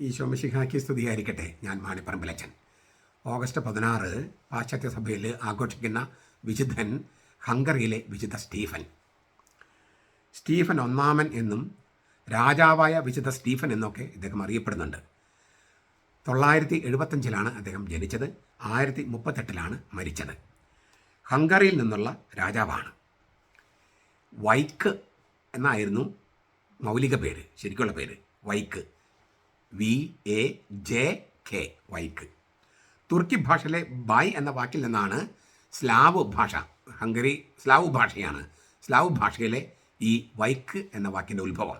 ഈശോമിശിഹാക്കി സ്തുതിയായിരിക്കട്ടെ. ഞാൻ മാണിപ്പറമ്പിലച്ചൻ. ഓഗസ്റ്റ് പതിനാറ് പാശ്ചാത്യ സഭയിൽ ആഘോഷിക്കുന്ന വിശുദ്ധൻ ഹംഗറിയിലെ വിശുദ്ധ സ്റ്റീഫൻ. സ്റ്റീഫൻ ഒന്നാമൻ എന്നും രാജാവായ വിശുദ്ധ സ്റ്റീഫൻ എന്നൊക്കെ ഇദ്ദേഹം അറിയപ്പെടുന്നുണ്ട്. തൊള്ളായിരത്തി എഴുപത്തഞ്ചിലാണ് അദ്ദേഹം ജനിച്ചത്. ആയിരത്തി മുപ്പത്തെട്ടിലാണ് മരിച്ചത്. ഹംഗറിയിൽ നിന്നുള്ള രാജാവാണ്. വൈക്ക് എന്നായിരുന്നു മൗലിക പേര് ശരിക്കുള്ള പേര്. വൈക്ക്. വി എ ജെ കെ വൈക്ക്. തുർക്കി ഭാഷയിലെ ബൈ എന്ന വാക്കിൽ നിന്നാണ് സ്ലാവ് ഭാഷ ഹംഗറി സ്ലാവ് ഭാഷയാണ്. സ്ലാവ് ഭാഷയിലെ ഈ വൈക്ക് എന്ന വാക്കിന്റെ ഉത്ഭവം.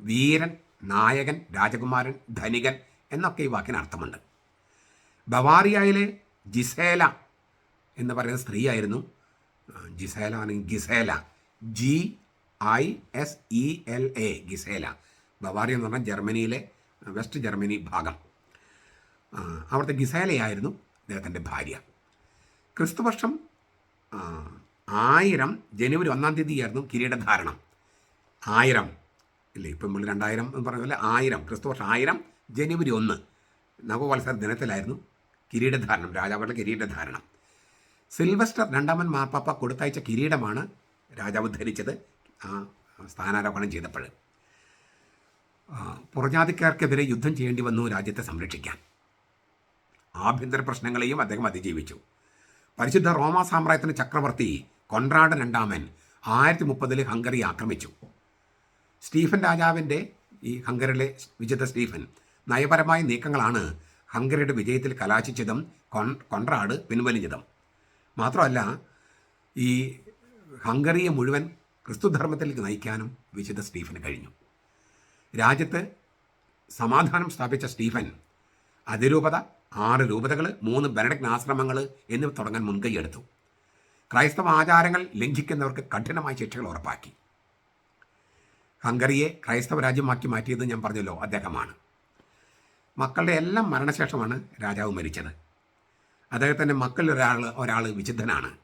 വീരൻ നായകൻ രാജകുമാരൻ ധനികൻ എന്നൊക്കെ ഈ വാക്കിന് അർത്ഥമുണ്ട്. ബവാറിയയിലെ ജിസേല എന്ന് പറയുന്ന സ്ത്രീയായിരുന്നു. ജിസേല ആണെങ്കിൽ Gisela. G I S E L A Gisela. Bavaria എന്ന് പറഞ്ഞാൽ ജർമ്മനിയിലെ വെസ്റ്റ് ജർമ്മനി ഭാഗം. അവിടുത്തെ ഗിസേലയായിരുന്നു അദ്ദേഹത്തിന്റെ ഭാര്യ. ക്രിസ്തുവർഷം ആയിരം ജനുവരി ഒന്നാം തീയതിയായിരുന്നു കിരീടധാരണം. ആയിരം ഇല്ലേ ഇപ്പം നമ്മൾ രണ്ടായിരം എന്ന് പറഞ്ഞ പോലെ ആയിരം ക്രിസ്തുവർഷം ആയിരം ജനുവരി ഒന്ന് നവവത്സര ദിനത്തിലായിരുന്നു കിരീടധാരണം രാജാവുടെ കിരീടധാരണം. സിൽവസ്റ്റർ രണ്ടാമൻ മാർപ്പാപ്പ കൊടുത്തയച്ച കിരീടമാണ് രാജാവ് ധരിച്ചത് ആ സ്ഥാനാരോഹണം ചെയ്തപ്പോൾ. പുറജാതിക്കാർക്കെതിരെ യുദ്ധം ചെയ്യേണ്ടി വന്നു രാജ്യത്തെ സംരക്ഷിക്കാൻ. ആഭ്യന്തര പ്രശ്നങ്ങളെയും അദ്ദേഹം അതിജീവിച്ചു. പരിശുദ്ധ റോമാ സാമ്രാജ്യത്തിന് ചക്രവർത്തി കൊൺറാഡ് രണ്ടാമൻ ആയിരത്തി മുപ്പതിൽ ഹംഗറി ആക്രമിച്ചു. സ്റ്റീഫൻ രാജാവിന്റെ ഈ ഹംഗറിയിലെ വിജിത സ്റ്റീഫൻ നയപരമായ നീക്കങ്ങളാണ് ഹംഗറിയുടെ വിജയത്തിൽ കലാശിച്ചതും കൊൺ കൊൺറാഡ് പിൻവലിഞ്ഞതും. മാത്രമല്ല ഈ ഹംഗറിയെ മുഴുവൻ ക്രിസ്തുധർമ്മത്തിലേക്ക് നയിക്കാനും വിശുദ്ധ സ്റ്റീഫന് കഴിഞ്ഞു. രാജ്യത്ത് സമാധാനം സ്ഥാപിച്ച സ്റ്റീഫൻ അതിരൂപത ആറ് രൂപതകൾ മൂന്ന് ബെനഡിക്ട് എന്നിവ തുടങ്ങാൻ മുൻകൈയെടുത്തു. ക്രൈസ്തവ ആചാരങ്ങൾ ലംഘിക്കുന്നവർക്ക് കഠിനമായ ശിക്ഷകൾ ഉറപ്പാക്കി. ഹംഗറിയെ ക്രൈസ്തവ രാജ്യമാക്കി മാറ്റിയത് ഞാൻ പറഞ്ഞല്ലോ അദ്ദേഹമാണ്. മക്കളുടെ എല്ലാം മരണശേഷമാണ് രാജാവ് മരിച്ചത്. അദ്ദേഹത്തിന്റെ മക്കളിൽ ഒരാൾ ഒരാൾ വിശുദ്ധനാണ്.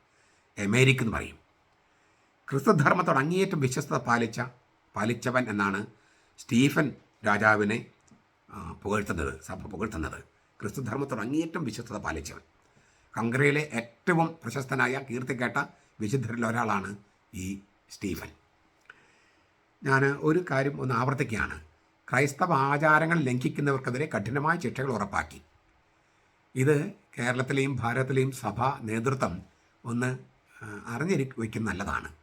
എമേരിക്ക് എന്ന് പറയും. ക്രിസ്തുധർമ്മത്തോട് അങ്ങേയറ്റം വിശ്വസ്തത പാലിച്ച പാലിച്ചവൻ എന്നാണ് സ്റ്റീഫൻ രാജാവിനെ പുകഴ്ത്തുന്നത് സഭ പുകഴ്ത്തുന്നത്. ക്രിസ്തുധർമ്മത്തോട് അങ്ങേയറ്റം വിശ്വസ്തത പാലിച്ചവൻ. കങ്കരയിലെ ഏറ്റവും പ്രശസ്തനായ കീർത്തിക്കേട്ട വിശുദ്ധരിൽ ഒരാളാണ് ഈ സ്റ്റീഫൻ. ഞാൻ ഒരു കാര്യം ഒന്ന് ആവർത്തിക്കുകയാണ്. ക്രൈസ്തവ ആചാരങ്ങൾ ലംഘിക്കുന്നവർക്കെതിരെ കഠിനമായ ശിക്ഷകൾ ഉറപ്പാക്കി. ഇത് കേരളത്തിലെയും ഭാരതത്തിലെയും സഭാ നേതൃത്വം ഒന്ന് അറിഞ്ഞിരി നല്ലതാണ്.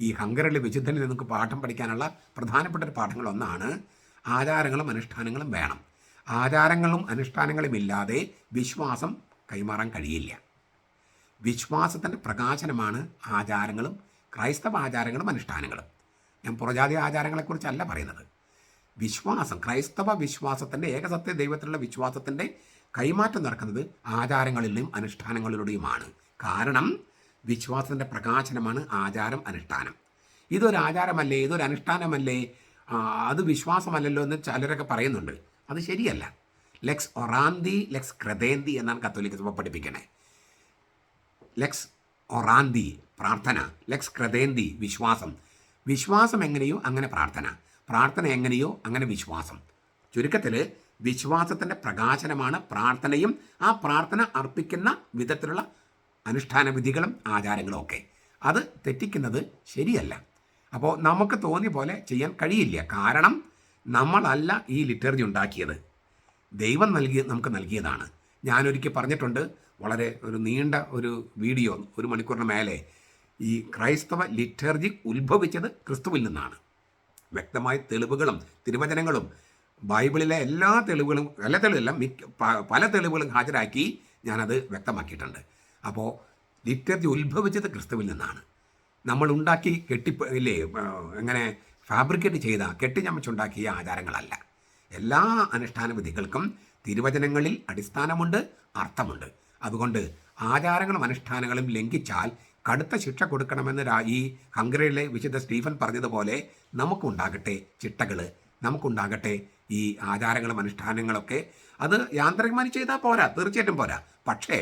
ഈ ഹംഗറിലെ വിശുദ്ധനിൽ നമുക്ക് പാഠം പഠിക്കാനുള്ള പ്രധാനപ്പെട്ട ഒരു പാഠങ്ങളൊന്നാണ് ആചാരങ്ങളും അനുഷ്ഠാനങ്ങളും വേണം. ആചാരങ്ങളും അനുഷ്ഠാനങ്ങളും ഇല്ലാതെ വിശ്വാസം കൈമാറാൻ കഴിയില്ല. വിശ്വാസത്തിന്റെ പ്രകാശനമാണ് ആചാരങ്ങളും ക്രൈസ്തവ ആചാരങ്ങളും അനുഷ്ഠാനങ്ങളും. ഞാൻ പുറജാതി ആചാരങ്ങളെക്കുറിച്ചല്ല പറയുന്നത്. വിശ്വാസം ക്രൈസ്തവ വിശ്വാസത്തിന്റെ ഏകസത്യ ദൈവത്തിലുള്ള വിശ്വാസത്തിന്റെ കൈമാറ്റം നടക്കുന്നത് ആചാരങ്ങളിലും അനുഷ്ഠാനങ്ങളിലൂടെയുമാണ്. കാരണം വിശ്വാസത്തിന്റെ പ്രകാശനമാണ് ആചാരം അനുഷ്ഠാനം. ഇതൊരു ആചാരമല്ലേ? ഇതൊരു അനുഷ്ഠാനമല്ലേ? അത് വിശ്വാസമല്ലല്ലോ എന്ന് ചിലരൊക്കെ പറയുന്നുണ്ട്. അത് ശരിയല്ല. ലെക്സ് ഒറാന്തി ലെക്സ് ക്രതേന്തി എന്നാണ് കത്തോലിക്ക സഭ പഠിപ്പിക്കണേ. ലെക്സ് ഒറാന്തി പ്രാർത്ഥന. ലെക്സ് ക്രതേന്തി വിശ്വാസം. വിശ്വാസം എങ്ങനെയോ അങ്ങനെ പ്രാർത്ഥന. പ്രാർത്ഥന എങ്ങനെയോ അങ്ങനെ വിശ്വാസം. ചുരുക്കത്തിൽ വിശ്വാസത്തിന്റെ പ്രകാശനമാണ് പ്രാർത്ഥനയും ആ പ്രാർത്ഥന അർപ്പിക്കുന്ന വിധത്തിലുള്ള അനുഷ്ഠാന വിധികളും ആചാരങ്ങളും ഒക്കെ. അത് തെറ്റിക്കുന്നത് ശരിയല്ല. അപ്പോൾ നമുക്ക് തോന്നിയ പോലെ ചെയ്യാൻ കഴിയില്ല. കാരണം നമ്മളല്ല ഈ ലിറ്റർജി ഉണ്ടാക്കിയത്. ദൈവം നൽകി നമുക്ക് നൽകിയതാണ്. ഞാനൊരിക്കൽ പറഞ്ഞിട്ടുണ്ട് വളരെ ഒരു നീണ്ട ഒരു വീഡിയോ ഒരു മണിക്കൂറിന് മേലെ ഈ ക്രൈസ്തവ ലിറ്റർജി ഉത്ഭവിച്ചത് ക്രിസ്തുവിൽ നിന്നാണ്. വ്യക്തമായ തെളിവുകളും തിരുവചനങ്ങളും ബൈബിളിലെ എല്ലാ തെളിവുകളും എല്ലാ തെളിവെല്ലാം മിക്ക പല തെളിവുകളും ഹാജരാക്കി ഞാനത് വ്യക്തമാക്കിയിട്ടുണ്ട്. അപ്പോൾ ലിറ്ററേച്ചർ ഉത്ഭവിച്ചത് ക്രിസ്തുവിൽ നിന്നാണ്. നമ്മൾ ഉണ്ടാക്കി കെട്ടി ഇല്ലേ എങ്ങനെ ഫാബ്രിക്കേറ്റ് ചെയ്ത കെട്ടിഞ്ഞമച്ചുണ്ടാക്കിയ ആചാരങ്ങളല്ല. എല്ലാ അനുഷ്ഠാന വിധികൾക്കും തിരുവചനങ്ങളിൽ അടിസ്ഥാനമുണ്ട് അർത്ഥമുണ്ട്. അതുകൊണ്ട് ആചാരങ്ങളും അനുഷ്ഠാനങ്ങളും ലംഘിച്ചാൽ കടുത്ത ശിക്ഷ കൊടുക്കണമെന്ന് ഈ ഹംഗറിയിലെ വിശുദ്ധ സ്റ്റീഫൻ പറഞ്ഞതുപോലെ നമുക്കുണ്ടാകട്ടെ ചിട്ടകൾ നമുക്കുണ്ടാകട്ടെ ഈ ആചാരങ്ങളും അനുഷ്ഠാനങ്ങളൊക്കെ. അത് യാന്ത്രികമായി ചെയ്താൽ പോരാ തീർച്ചയായിട്ടും പോരാ. പക്ഷേ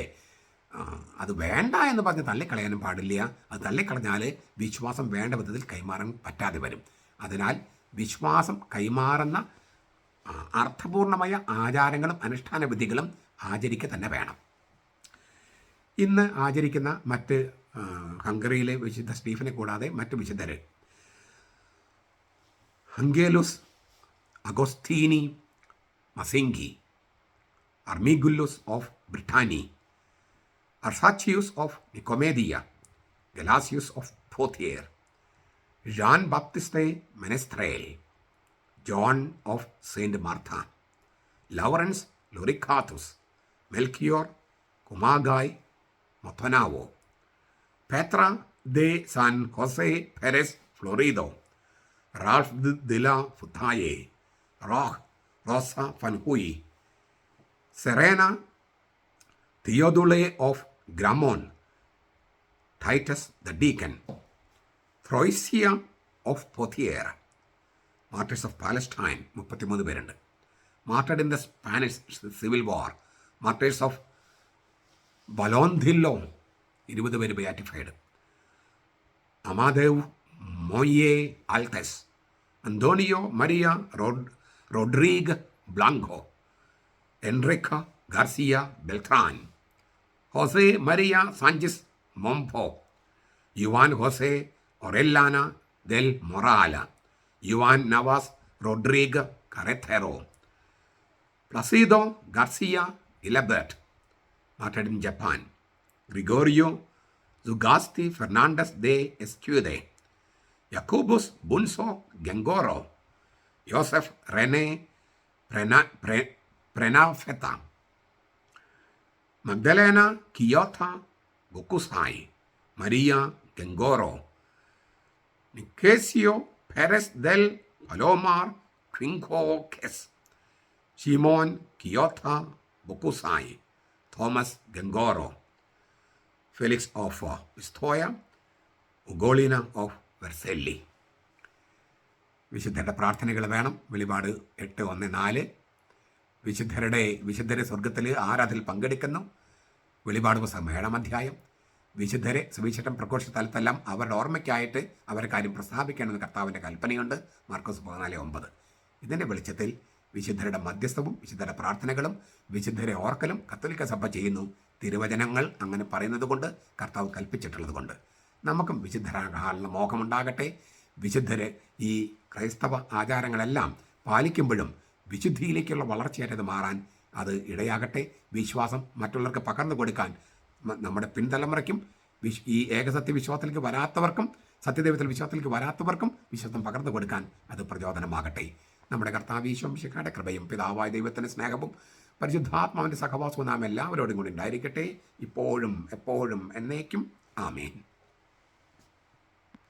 അത് വേണ്ട എന്ന് പറഞ്ഞ് തള്ളിക്കളയാനും പാടില്ല. അത് തള്ളിക്കളഞ്ഞാൽ വിശ്വാസം വേണ്ട വിധത്തിൽ കൈമാറാൻ പറ്റാതെ വരും. അതിനാൽ വിശ്വാസം കൈമാറുന്ന അർത്ഥപൂർണമായ ആചാരങ്ങളും അനുഷ്ഠാന വിധികളും ആചരിക്കുക തന്നെ വേണം. ഇന്ന് ആചരിക്കുന്ന മറ്റ് ഹംഗറിയിലെ വിശുദ്ധ സ്റ്റീഫനെ കൂടാതെ മറ്റ് വിശുദ്ധർ Hungelus Agostini Masinki Armagillus of Brittany Arsacius of Nicomedia Gelasius of Poitiers Jean Baptiste Menestrel John of Saint Martha Laurence Loricatus Melchior Kumagai മൊത്തനാവോ Pedro de San Jose Ferez Florido Ralph de la Futaye റോഹ് Rosa Fan Hui Serena Theodule of ഗ്രാമോൺ Titus the deacon ത്രോയ്സിയ of പൊത്തിയേർ martyrs of Palestine മുപ്പത്തിമൂന്ന് പേരുണ്ട് martyred in the Spanish civil war martyrs of ബലോന്തില്ലോ ഇരുപത് പേര് ബയാറ്റിഫൈഡ് അമാദേവ് മോയെ ആൽത്തസ് Antonio Maria road Rodriguez Blanco Enrique Garcia Beltran Jose Maria Sanchez മൊംഫോ Juan Jose Orellana del Morala Juan Navas റോഡ്രീഗ് കറെത്തേറോ പ്ലസീദോ Garcia ഇലബർട്ട് മാറ്റഡ് in Japan Gregorio സുഗാസ്തി Fernandez de എസ്ക്യൂദെ യക്കൂബുസ് ബുൻസോ ഗംഗോറോ Joseph Rene പ്രന പ്രെ പ്രെനാഫെത്ത Magdalena Kiyota Bokusai Maria Gengoro Nicasio Ferez del Palomar ക്വിങ്കോക്കെസ് Simon Kiyota Bokusai Thomas Gengoro Felix of Vistoya Ugolina of Vercelli. വിശുദ്ധരുടെ പ്രാർത്ഥനകൾ വേണം. വെളിപാട് എട്ട് ഒന്ന് നാല്. വിശുദ്ധരുടെ വിശുദ്ധരെ സ്വർഗത്തിൽ ആരാധിൽ പങ്കെടുക്കുന്നു. വെളിപാട് പുസ്തകം ഏഴാം അധ്യായം. വിശുദ്ധരെ സുവിശേഷം പ്രഘോഷ സ്ഥലത്തെല്ലാം അവരുടെ ഓർമ്മയ്ക്കായിട്ട് അവരെ കാര്യം പ്രസ്താവിക്കണമെന്ന് കർത്താവിന്റെ കൽപ്പനയുണ്ട്. മാർക്കോസ് പതിനാല് ഒമ്പത്. ഇതിന്റെ വെളിച്ചത്തിൽ വിശുദ്ധരുടെ മധ്യസ്ഥവും വിശുദ്ധരുടെ പ്രാർത്ഥനകളും വിശുദ്ധരെ ഓർക്കലും കത്തോലിക്ക സഭ ചെയ്യുന്നു. തിരുവചനങ്ങൾ അങ്ങനെ പറയുന്നത് കൊണ്ട് കർത്താവ് കൽപ്പിച്ചിട്ടുള്ളത് കൊണ്ട് നമുക്കും വിശുദ്ധരാകാനുള്ള മോഹമുണ്ടാകട്ടെ. വിശുദ്ധര് ഈ ക്രൈസ്തവ ആചാരങ്ങളെല്ലാം പാലിക്കുമ്പോഴും വിശുദ്ധിയിലേക്കുള്ള വളർച്ചയായിട്ട് മാറാൻ അത് ഇടയാകട്ടെ. വിശ്വാസം മറ്റുള്ളവർക്ക് പകർന്നു കൊടുക്കാൻ നമ്മുടെ പിൻതലമുറയ്ക്കും വിശ് ഈ ഏകസത്യ വിശ്വാസത്തിലേക്ക് വരാത്തവർക്കും സത്യദൈവത്തിൽ വിശ്വാസത്തിലേക്ക് വരാത്തവർക്കും വിശ്വാസം പകർന്നു കൊടുക്കാൻ അത് പ്രചോദനമാകട്ടെ. നമ്മുടെ കർത്താവീശ്വം ശിഖയുടെ കൃപയും പിതാവായ ദൈവത്തിന്റെ സ്നേഹവും പരിശുദ്ധാത്മാവിന്റെ സഹവാസവും നാം എല്ലാവരോടും കൂടി ഉണ്ടായിരിക്കട്ടെ. ഇപ്പോഴും എപ്പോഴും എന്നേക്കും. ആമേൻ.